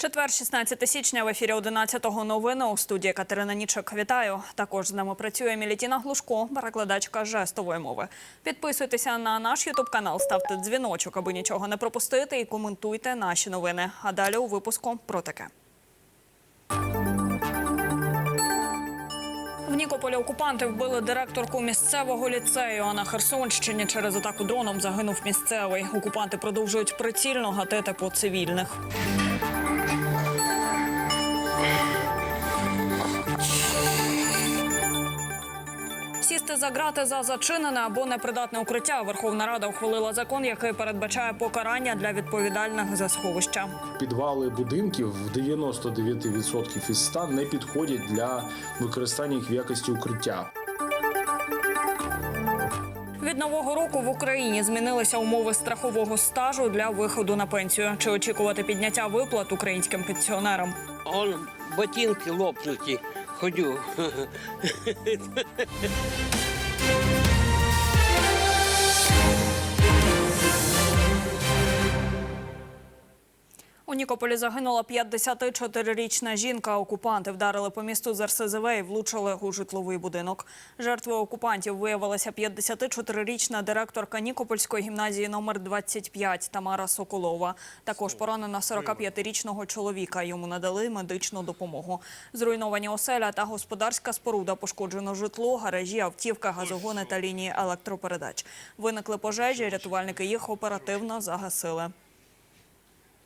Четвер, 16 січня в ефірі 11-го новини у студії Катерина Нічок. Вітаю. Також з нами працює Мілітіна Глушко, перекладачка жестової мови. Підписуйтеся на наш ютуб канал, ставте дзвіночок, аби нічого не пропустити, і коментуйте наші новини. А далі у випуску про таке. В Нікополі окупанти вбили директорку місцевого ліцею. А на Херсонщині через атаку дроном загинув місцевий. Окупанти продовжують прицільно гатити по цивільних. Сісти за грати за зачинене або непридатне укриття. Верховна Рада ухвалила закон, який передбачає покарання для відповідальних за сховища. Підвали будинків в 99% із 100 не підходять для використання їх в якості укриття. Від нового року в Україні змінилися умови страхового стажу для виходу на пенсію. Чи очікувати підняття виплат українським пенсіонерам? Он ботинки лопнуті. Ходю. У Нікополі загинула 54-річна жінка. Окупанти вдарили по місту з РСЗВ і влучили у житловий будинок. Жертвою окупантів виявилася 54-річна директорка Нікопольської гімназії номер 25 Тамара Соколова. Також поранена 45-річного чоловіка. Йому надали медичну допомогу. Зруйновані оселя та господарська споруда, пошкоджено житло, гаражі, автівка, газогони та лінії електропередач. Виникли пожежі, рятувальники їх оперативно загасили.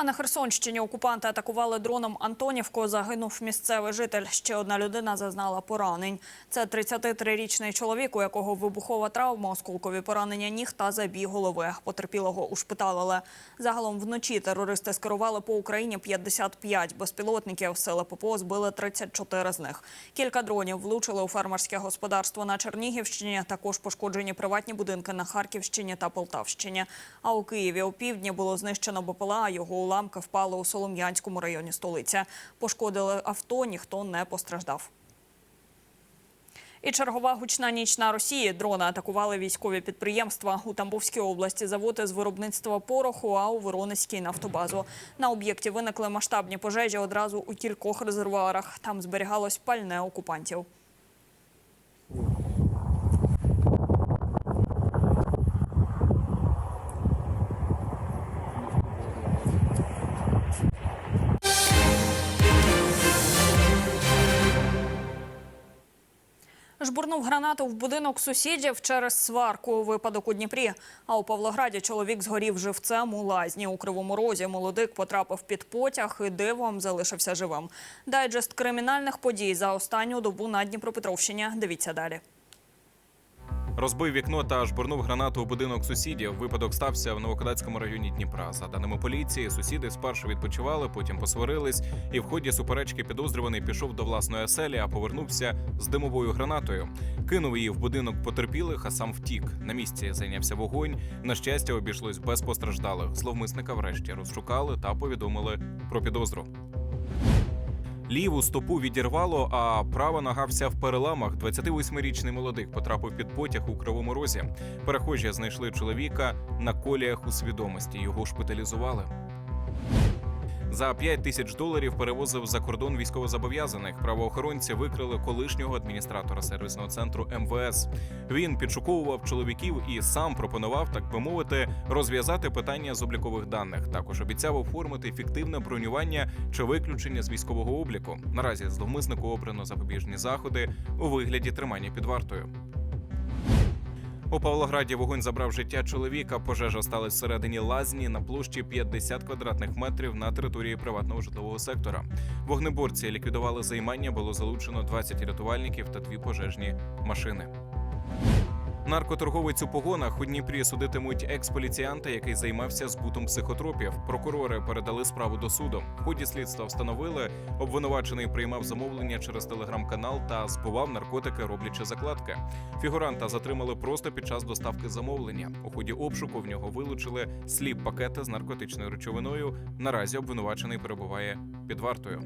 А на Херсонщині окупанти атакували дроном Антонівку. Загинув місцевий житель. Ще одна людина зазнала поранень. Це 33-річний чоловік, у якого вибухова травма, осколкові поранення ніг та забій голови. Потерпілого ушпиталили. Загалом вночі терористи скерували по Україні 55 безпілотників. Сили ППО збили 34 з них. Кілька дронів влучили у фермерське господарство на Чернігівщині. Також пошкоджені приватні будинки на Харківщині та Полтавщині. А у Києві у півдні було знищено БПЛА. Його уламки впали у Солом'янському районі столиці. Пошкодили авто, ніхто не постраждав. І чергова гучна ніч на Росії. Дрони атакували військові підприємства у Тамбовській області. Заводи з виробництва пороху, а у Воронезькій нафтобазу. На об'єкті виникли масштабні пожежі одразу у кількох резервуарах. Там зберігалось пальне окупантів. Жбурнув гранату в будинок сусідів через сварку. Випадок у Дніпрі. А у Павлограді чоловік згорів живцем у лазні. У Кривому Розі молодик потрапив під потяг і дивом залишився живим. Дайджест кримінальних подій за останню добу на Дніпропетровщині. Дивіться далі. Розбив вікно та жбурнув гранату у будинок сусідів. Випадок стався в Новокодацькому районі Дніпра. За даними поліції, сусіди спершу відпочивали, потім посварились, і в ході суперечки підозрюваний пішов до власної оселі, а повернувся з димовою гранатою. Кинув її в будинок потерпілих, а сам втік. На місці зайнявся вогонь. На щастя, обійшлось без постраждалих. Зловмисника врешті розшукали та повідомили про підозру. Ліву стопу відірвало, а права нога вся в переламах. 28-річний молодик потрапив під потяг у кривому розі. Перехожі знайшли чоловіка на коліях у свідомості. Його шпиталізували. За 5 тисяч доларів перевозив за кордон військовозобов'язаних. Правоохоронці викрили колишнього адміністратора сервісного центру МВС. Він підшуковував чоловіків і сам пропонував, так би мовити, розв'язати питання з облікових даних. Також обіцяв оформити фіктивне бронювання чи виключення з військового обліку. Наразі зловмиснику обрано запобіжні заходи у вигляді тримання під вартою. У Павлограді вогонь забрав життя чоловіка. Пожежа сталася всередині лазні на площі 50 квадратних метрів на території приватного житлового сектора. Вогнеборці ліквідували займання, було залучено 20 рятувальників та дві пожежні машини. Наркоторговець у погонах у Дніпрі судитимуть експоліціянта, який займався збутом психотропів. Прокурори передали справу до суду. В ході слідства встановили, обвинувачений приймав замовлення через телеграм-канал та збував наркотики, роблячи закладки. Фігуранта затримали просто під час доставки замовлення. У ході обшуку в нього вилучили сліп пакети з наркотичною речовиною. Наразі обвинувачений перебуває під вартою.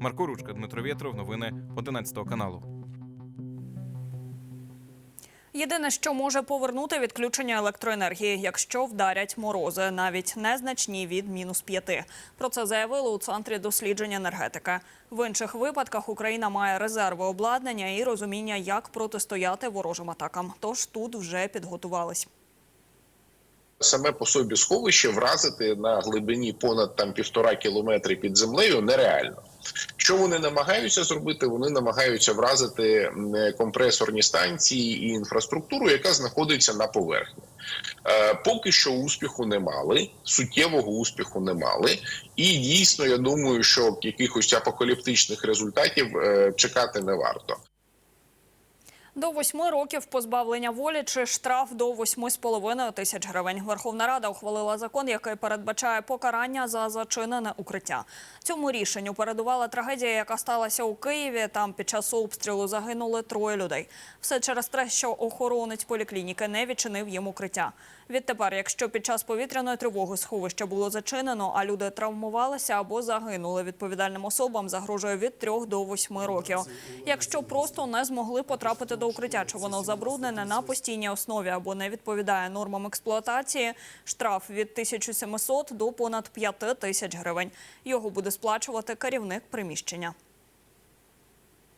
Марко Ручка, Дмитро Вєтров, новини 11 каналу. Єдине, що може повернути відключення електроенергії, якщо вдарять морози, навіть незначні від мінус п'яти. Про це заявили у центрі досліджень енергетики. В інших випадках Україна має резерви обладнання і розуміння, як протистояти ворожим атакам. Тож тут вже підготувались. саме по собі сховище вразити на глибині понад там півтора кілометри під землею нереально. Що вони намагаються зробити? Вони намагаються вразити компресорні станції і інфраструктуру, яка знаходиться на поверхні. Е, Поки що успіху не мали, суттєвого успіху не мали. І дійсно, я думаю, що якихось апокаліптичних результатів е, чекати не варто. До восьми років позбавлення волі чи штраф до восьми з половиною тисяч гривень. Верховна Рада ухвалила закон, який передбачає покарання за зачинене укриття. Цьому рішенню передувала трагедія, яка сталася у Києві. Там під час обстрілу загинули троє людей. Все через те, що охоронець поліклініки не відчинив їм укриття. Відтепер, якщо під час повітряної тривоги сховище було зачинено, а люди травмувалися або загинули, відповідальним особам загрожує від 3 до 8 років. Якщо просто не змогли потрапити до укриття, чи воно забруднене на постійній основі або не відповідає нормам експлуатації, штраф від 1700 до понад 5 тисяч гривень. Його буде сплачувати керівник приміщення.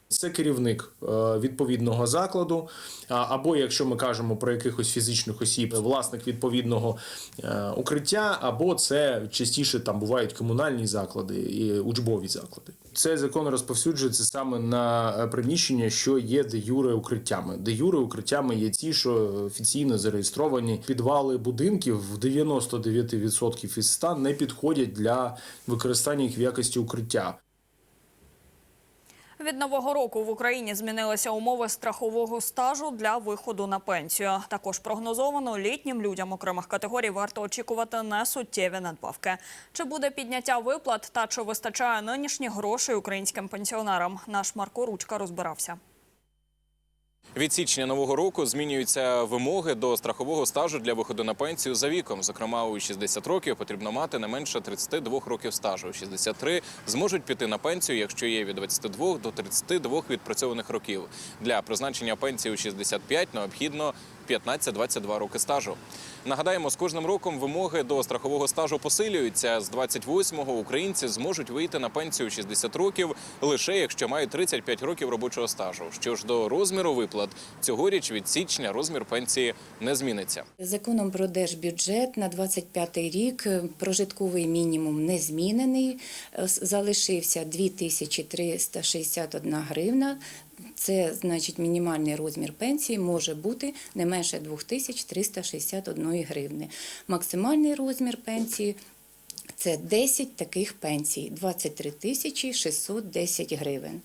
Це керівник е, відповідного закладу, або якщо ми кажемо про якихось фізичних осіб, власник відповідного е, укриття, або це частіше там бувають комунальні заклади і учбові заклади. Цей закон розповсюджується саме на е, приміщення, що є де юре укриттями. Де юре укриттями є ті, що офіційно зареєстровані підвали будинків в 99% із 100 не підходять для використання їх в якості укриття. Від нового року в Україні змінилися умови страхового стажу для виходу на пенсію. Також прогнозовано літнім людям окремих категорій варто очікувати несуттєві надбавки. Чи буде підняття виплат та чи вистачає нинішніх грошей українським пенсіонерам? Наш Марко Ручка розбирався. Від січня нового року змінюються вимоги до страхового стажу для виходу на пенсію за віком. Зокрема, у 60 років потрібно мати не менше 32 років стажу. У 63 зможуть піти на пенсію, якщо є від 22 до 32 відпрацьованих років. Для призначення пенсії у 65 необхідно 15-22 роки стажу. Нагадаємо, з кожним роком вимоги до страхового стажу посилюються. З 28-го українці зможуть вийти на пенсію у 60 років лише якщо мають 35 років робочого стажу. Що ж до розміру виплат, цьогоріч від січня розмір пенсії не зміниться. Законом про держбюджет на 25 рік е, прожитковий мінімум не змінений. Е, Залишився 2361 гривна. Це значить мінімальний розмір пенсії може бути не менше 2361 гривни. Максимальний розмір пенсії це 10 таких пенсій 23 тисячі 610 гривень.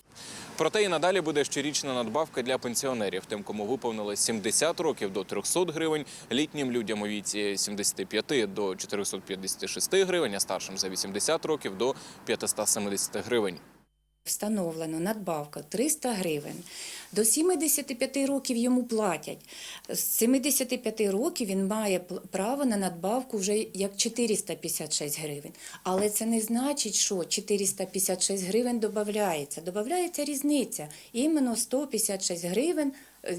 Проте і надалі буде щорічна надбавка для пенсіонерів. Тим, кому виповнилось 70 років до 300 гривень, літнім людям у віці 75 до 456 гривень, а старшим за 80 років до 570 гривень. Встановлено надбавка 300 гривень. До 75 років йому платять. З 75 років він має право на надбавку вже як 456 гривень. Але це не значить, що 456 гривень додається. Додається різниця. Іменно 156 гривень,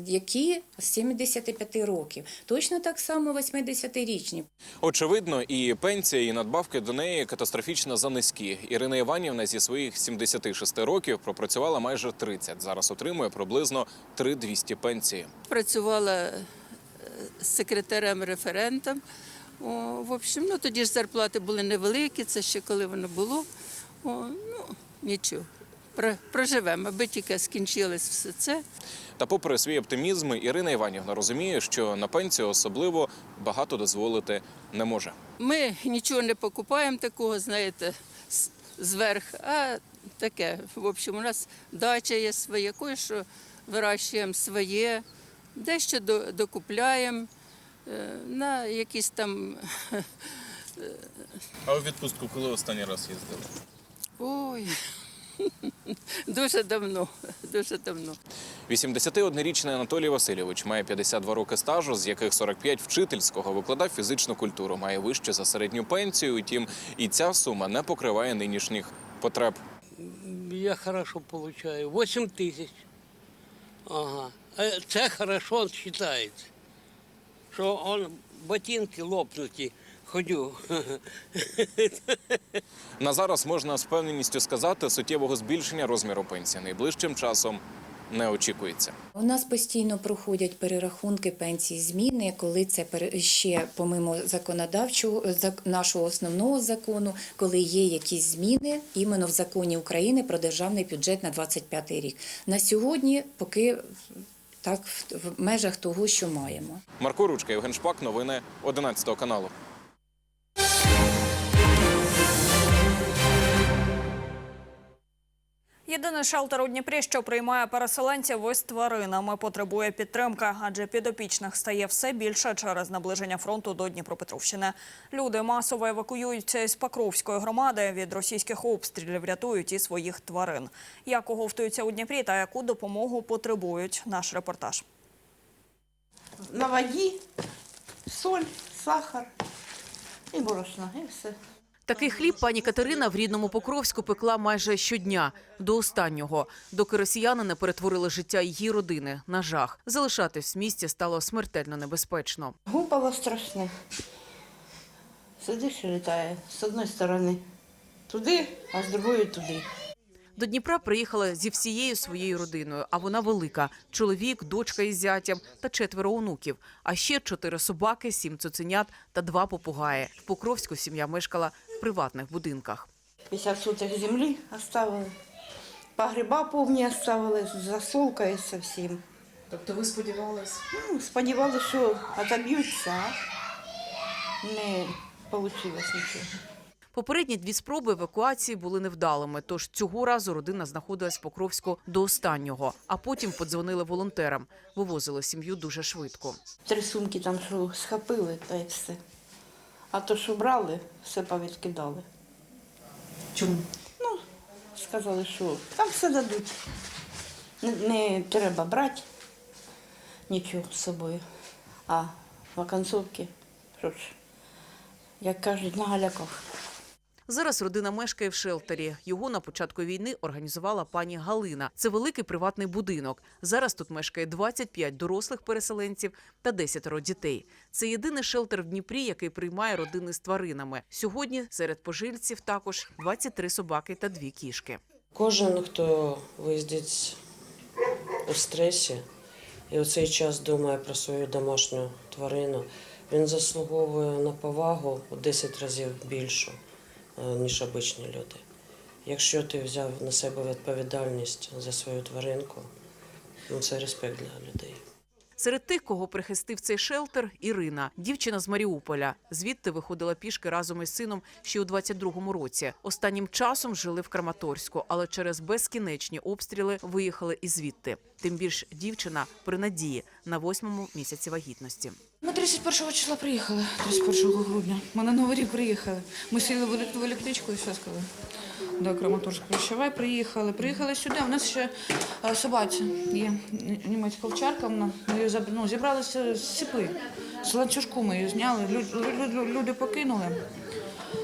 які з 75 років. Точно так само 80-річні. Очевидно, і пенсія, і надбавки до неї катастрофічно занизькі. Ірина Іванівна зі своїх 76 років пропрацювала майже 30. Зараз отримує приблизно 3200 пенсії. працювала е, секретарем-референтом. В общем, ну тоді ж зарплати були невеликі, це ще коли воно було. О, ну, нічого. Про- Проживемо, аби тільки скінчилось все це. Та, попри свій оптимізм, Ірина Іванівна розуміє, що на пенсію особливо багато дозволити не може. Ми нічого не покупаємо такого, знаєте, зверх, а таке. В общем, у нас дача є своє, кое-що вирощуємо своє, дещо докупляємо е, на якісь там А у відпустку коли останній раз їздили? Ой, дуже давно, дуже давно. 81-річний Анатолій Васильович має 52 роки стажу, з яких 45 вчительського, викладав фізичну культуру, має вище за середню пенсію. Утім, і ця сума не покриває нинішніх потреб. Я хорошо получаю. 8 тисяч. Ага. Е, Це хорошо вважається. Що он ботинки лопнуті, ходю. На зараз можна з певненістю сказати, суттєвого збільшення розміру пенсії найближчим часом не очікується. У нас постійно проходять перерахунки пенсій зміни, коли це ще помимо законодавчого нашого основного закону, коли є якісь зміни іменно в законі України про державний бюджет на 25 рік. На сьогодні поки так в в межах того, що маємо. Марко Ручка, Євген Шпак, новини 11 каналу. Єдиний шелтер у Дніпрі, що приймає переселенців із тваринами, потребує підтримки, адже підопічних стає все більше через наближення фронту до Дніпропетровщини. Люди масово евакуюються із Покровської громади. Від російських обстрілів рятують і своїх тварин. Як оговтуються у Дніпрі та яку допомогу потребують? Наш репортаж. на воді, соль, сахар і борошно, і все. Такий хліб пані Катерина в рідному Покровську пекла майже щодня до останнього, доки росіяни не перетворили життя її родини на жах. Залишатись в місті стало смертельно небезпечно. Гупало страшне. Сидиш і літає з одної сторони туди, а з другої туди. До Дніпра приїхала зі всією своєю родиною, а вона велика: чоловік, дочка із зятям та четверо онуків. А ще чотири собаки, сім цуценят та два попугаї. В Покровську сім'я мешкала приватних будинках. 50 сотих землі оставили. Погреба повні оставили з засолкою з всім. Тобто ви сподівалися? Ну, сподівалися, що отоб'ються, не вийшло нічого. Попередні дві спроби евакуації були невдалими, тож цього разу родина знаходилась в Покровську до останнього, а потім подзвонили волонтерам. Вивозили сім'ю дуже швидко. Три сумки там що схопили, та й все. А то, що брали, все повідкидали. Чому? Ну, сказали, що там все дадуть. Не, не треба брати нічого з собою. А в оконцовці, що ж, як кажуть, на галяках. Зараз родина мешкає в шелтері. Його на початку війни організувала пані Галина. Це великий приватний будинок. Зараз тут мешкає 25 дорослих переселенців та 10 дітей. Це єдиний шелтер в Дніпрі, який приймає родини з тваринами. Сьогодні серед пожильців також 23 собаки та дві кішки. Кожен, хто виїздить у стресі і у цей час думає про свою домашню тварину, він заслуговує на повагу у 10 разів більшу, ніж обичні люди. Якщо ти взяв на себе відповідальність за свою тваринку, ну це респект для людей. Серед тих, кого прихистив цей шелтер, Ірина, дівчина з Маріуполя. Звідти виходила пішки разом із сином ще у 22-му році. Останнім часом жили в Краматорську, але через безкінечні обстріли виїхали і звідти. Тим більш дівчина при надії на восьмому місяці вагітності. Ми 31 числа приїхали, 31 грудня. Ми на Новий рік приїхали. Ми сіли в елек- в електричку і все сказали. До Краматорська Прощавай приїхали. Приїхали сюди. У нас ще е, собаця є німецька овчарка. Вона ми її заб- ну, зібрали з ціпи. З ланцюжку ми її зняли. Лю- лю- лю- Люди покинули.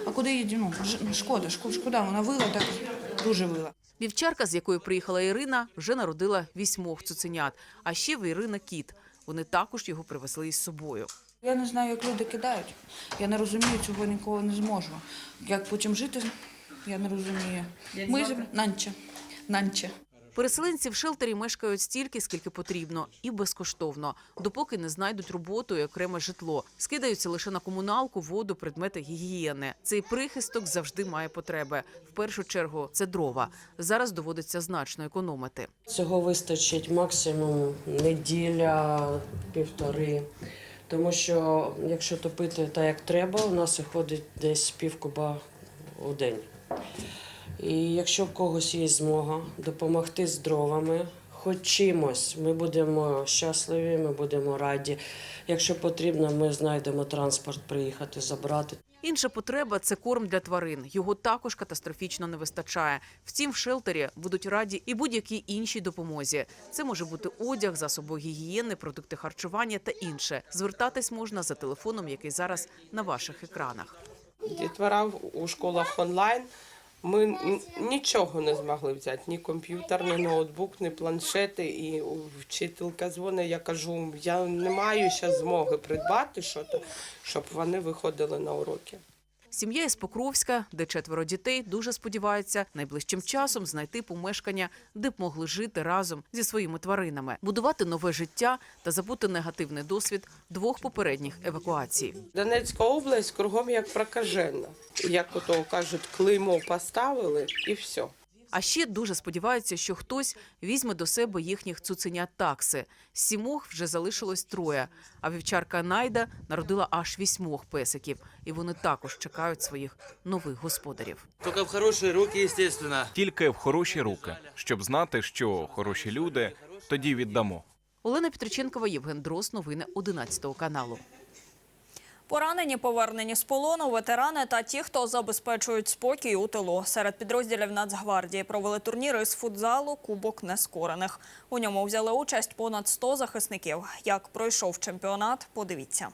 А куди її? Ну, шкода, шкода. Вона вила так дуже вила. Вівчарка, з якою приїхала Ірина, вже народила вісьмох цуценят. А ще в Ірина кіт. Вони також його привезли із собою. Я не знаю, як люди кидають. Я не розумію, цього ніколи не зможу. Як потім жити, я не розумію. Ми з- Нанче. Нанче. Переселенці в шелтері мешкають стільки, скільки потрібно, і безкоштовно, допоки не знайдуть роботу і окреме житло. Скидаються лише на комуналку, воду, предмети гігієни. Цей прихисток завжди має потреби. В першу чергу це дрова. Зараз доводиться значно економити. Цього вистачить максимум неділя, півтори. Тому що якщо топити так, як треба, у нас виходить десь пів куба у день. І якщо в когось є змога допомогти з дровами, хоч чимось, ми будемо щасливі, ми будемо раді. Якщо потрібно, ми знайдемо транспорт приїхати забрати. Інша потреба це корм для тварин. Його також катастрофічно не вистачає. Втім, в шелтері будуть раді і будь-якій іншій допомозі. Це може бути одяг, засоби гігієни, продукти харчування та інше. Звертатись можна за телефоном, який зараз на ваших екранах. Дітвора у школах онлайн Ми нічого не змогли взяти, ні комп'ютер, ні ноутбук, ні планшети. І вчителька дзвонить, я кажу, я не маю ще змоги придбати щось, щоб вони виходили на уроки. Сім'я із Покровська, де четверо дітей, дуже сподіваються найближчим часом знайти помешкання, де б могли жити разом зі своїми тваринами, будувати нове життя та забути негативний досвід двох попередніх евакуацій. Донецька область кругом як прокажена. Як ото кажуть, клеймо поставили і все. А ще дуже сподіваються, що хтось візьме до себе їхніх цуценят такси. Сімох вже залишилось троє. А вівчарка Найда народила аж вісьмох песиків, і вони також чекають своїх нових господарів. Только в хорошие руки, естественно. Тільки в хороші руки, щоб знати, що хороші люди тоді віддамо. Олена Петриченкова, Євген Дрос. Новини 11 каналу. Поранені, повернені з полону, ветерани та ті, хто забезпечують спокій у тилу. Серед підрозділів Нацгвардії провели турніри з футзалу Кубок Нескорених. У ньому взяли участь понад 100 захисників. Як пройшов чемпіонат, подивіться.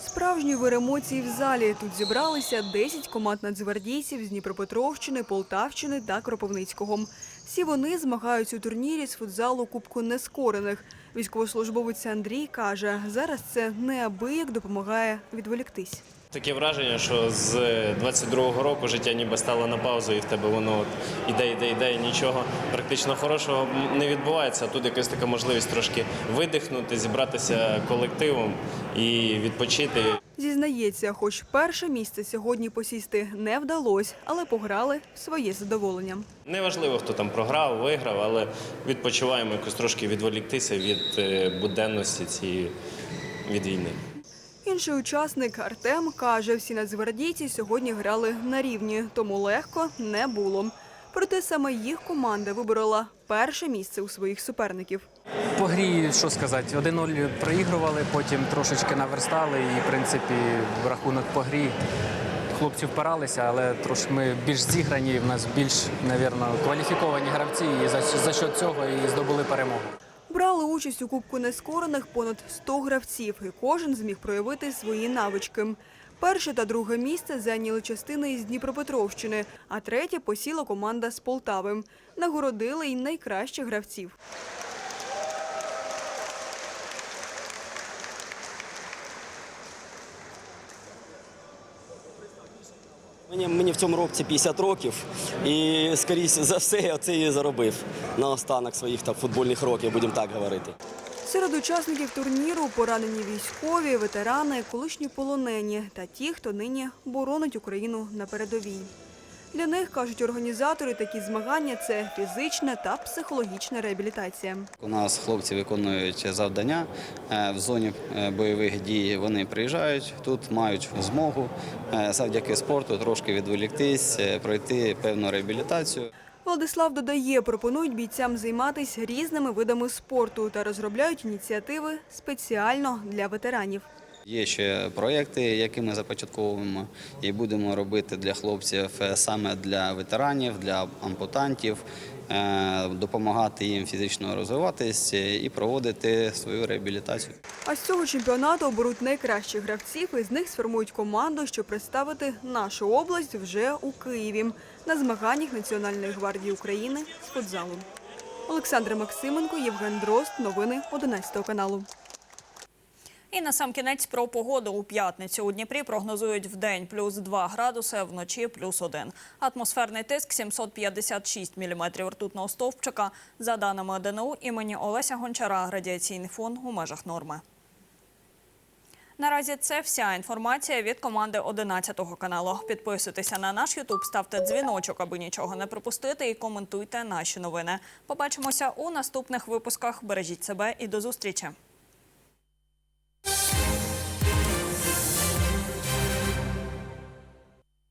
Справжній вир емоцій в залі. Тут зібралися 10 команд нацгвардійців з Дніпропетровщини, Полтавщини та Кропивницького. Всі вони змагаються у турнірі з футзалу Кубку Нескорених. Військовослужбовець Андрій каже, зараз це неабияк допомагає відволіктись. Таке враження, що з 22-го року життя ніби стало на паузу, і в тебе воно от іде, іде, іде, і нічого практично хорошого не відбувається. Тут якась така можливість трошки видихнути, зібратися колективом і відпочити. Зізнається, хоч перше місце сьогодні посісти не вдалося, але пограли в своє задоволення. Неважливо, хто там програв, виграв, але відпочиваємо якось трошки відволіктися від е, буденності цієї від війни. Інший учасник Артем каже, всі нацгвардійці сьогодні грали на рівні, тому легко не було. Проте саме їх команда виборола перше місце у своїх суперників. По грі, що сказати, 1-0 проігрували, потім трошечки наверстали і, в принципі, в рахунок по грі хлопці впиралися, але трошки ми більш зіграні, в нас більш, навірно, кваліфіковані гравці, і за, за счет цього і здобули перемогу. Брали участь у Кубку Нескорених понад 100 гравців, і кожен зміг проявити свої навички. Перше та друге місце зайняли частини із Дніпропетровщини, а третє посіла команда з Полтави. Нагородили й найкращих гравців. Мені, мені в цьому році 50 років, і скоріше за все я це і заробив на останок своїх там, футбольних років, будемо так говорити. Серед учасників турніру поранені військові, ветерани, колишні полонені та ті, хто нині боронить Україну на передовій. Для них, кажуть організатори, такі змагання – це фізична та психологічна реабілітація. У нас хлопці виконують завдання е, в зоні е, бойових дій. Вони приїжджають тут, мають змогу е, завдяки спорту трошки відволіктись, пройти певну реабілітацію. Владислав додає, пропонують бійцям займатися різними видами спорту та розробляють ініціативи спеціально для ветеранів. Є ще проєкти, які ми започатковуємо і будемо робити для хлопців е, саме для ветеранів, для ампутантів, е, допомагати їм фізично розвиватись е, і проводити свою реабілітацію. А з цього чемпіонату оберуть найкращих гравців і з них сформують команду, щоб представити нашу область вже у Києві на змаганнях Національної гвардії України з футзалу. Олександр Максименко, Євген Дрозд. Новини 11 каналу. І на сам кінець про погоду у п'ятницю у Дніпрі прогнозують в день плюс 2 градуси, вночі плюс 1. Атмосферний тиск 756 міліметрів ртутного стовпчика. За даними ДНУ імені Олеся Гончара, радіаційний фон у межах норми. Наразі це вся інформація від команди 11 каналу. Підписуйтеся на наш Ютуб, ставте дзвіночок, аби нічого не пропустити, і коментуйте наші новини. Побачимося у наступних випусках. Бережіть себе і до зустрічі.